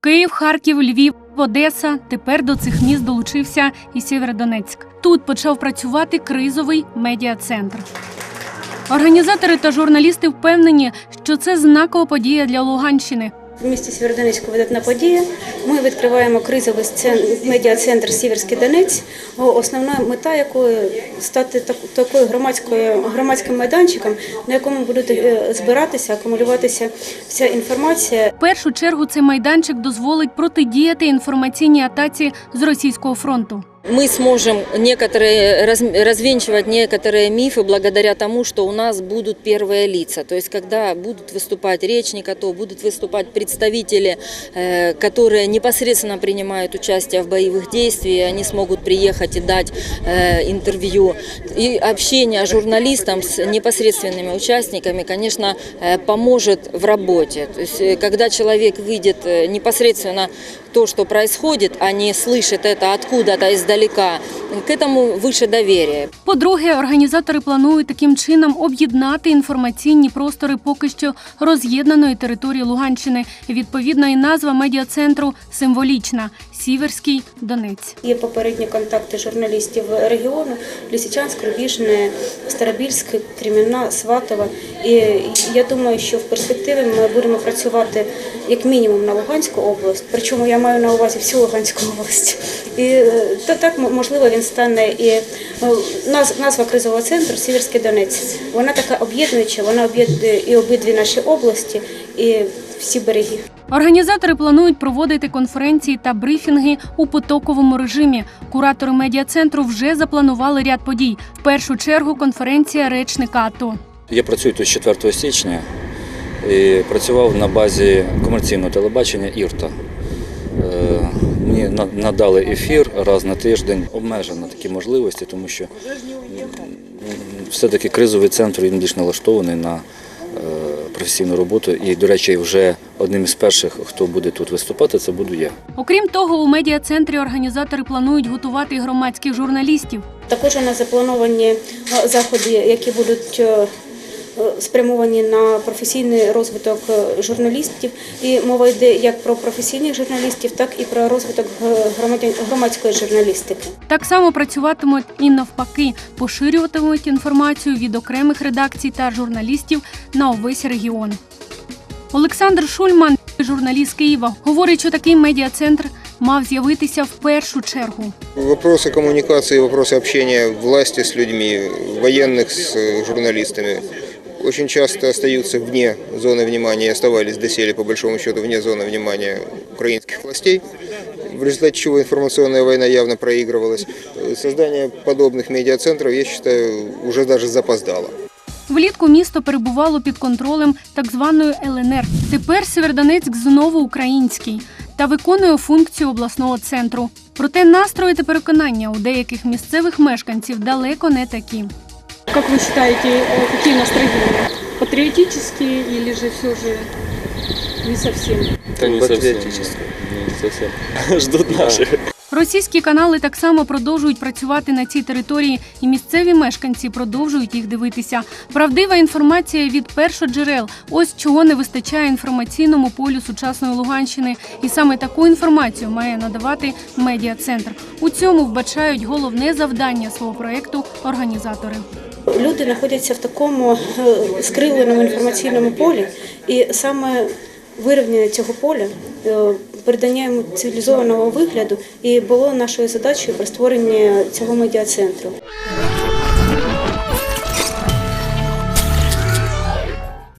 Київ, Харків, Львів, Одеса. Тепер до цих міст долучився і Сєвєродонецьк. Тут почав працювати кризовий медіа-центр. Організатори та журналісти впевнені, що це знакова подія для Луганщини. В місті Сєвєродонецьку видатна подія. Ми відкриваємо кризовий медіа-центр Сіверський Донець, основна мета якої стати так- такою громадською громадським майданчиком, на якому будуть е, збиратися, акумулюватися вся інформація. В першу чергу цей майданчик дозволить протидіяти інформаційній атаці з російського фронту. Мы сможем некоторые, раз- развенчивать некоторые мифы благодаря тому, что у нас будут первые лица. То есть, когда будут выступать речника, то будут выступать представители, э, которые непосредственно принимают участие в боевых действиях, они смогут приехать и дать э, интервью. И общение журналистам с непосредственными участниками, конечно, э, поможет в работе. То есть, когда человек э, непосредственно то, что происходит, а не слышит это откуда-то издалека, к этому выше доверие. По-друге, організатори планують таким чином об'єднати інформаційні простори поки що роз'єднаної території Луганщини. Відповідно, і назва медіа-центру символічна Сіверський Донець. Є попередні контакти журналістів регіону Лисичанськ, Рубіжне, Старобільськ, Кремінна, Сватова. І я думаю, що в перспективі ми будемо працювати як мінімум на Луганську область. Причому я маю на увазі всю Луганську область. І е, то так можливо він стане і е, назва кризового центру Сіверський Донець. Вона така об'єднуюча, вона об'єднує і обидві наші області, і всі береги. Організатори планують проводити конференції та брифінги у потоковому режимі. Куратори медіа-центру вже запланували ряд подій. В першу чергу конференція речника АТО. Я працюю тут з 4 січня і працював на базі комерційного телебачення Ірта. Е, Мені на- надали ефір раз на тиждень, обмежено такі можливості, тому що все-таки кризовий центр він більш налаштований на е, професійну роботу. І, до речі, вже одним із перших, хто буде тут виступати, це буду я. Окрім того, у медіа-центрі організатори планують готувати громадських журналістів. Також у нас заплановані е, заходи, які будуть е, спрямовані на професійний розвиток е, журналістів. І мова йде як про професійних журналістів, так і про розвиток е, громадян- громадської журналістики. Так само працюватимуть і навпаки, поширюватимуть інформацію від окремих редакцій та журналістів на увесь регіон. Олександр Шульман, журналіст Києва, говорить, що такий медіа-центр мав з'явитися в першу чергу. Вопросы коммуникации, вопросы общения власти с людьми, военных с э, журналистами очень часто остаются вне зоны внимания, и оставались доселе, по большому счету, вне зоны внимания украинских властей, в результате чего информационная война явно проигрывалась. Э, Создание подобных медиацентров, я считаю, уже даже запоздало. Влітку місто перебувало під контролем так званої ЛНР. Тепер Сєвєродонецьк знову український та виконує функцію обласного центру. Проте настрої та переконання у деяких місцевих мешканців далеко не такі. Как вы считаете, э, какие настроения? Патриотические или же все же не совсем? Да не совсем. Не совсем. Ждут наших. Російські канали так само продовжують працювати на цій території, і місцеві мешканці продовжують їх дивитися. Правдива інформація від першоджерел. Ось чого не вистачає інформаційному полю сучасної Луганщини. І саме таку інформацію має надавати медіа-центр. У цьому вбачають головне завдання свого проекту організатори. Люди знаходяться в такому е, скривленому інформаційному полі, і саме вирівняння цього поля, е, передання йому цивілізованого вигляду і було нашою задачею при створенні цього медіа-центру.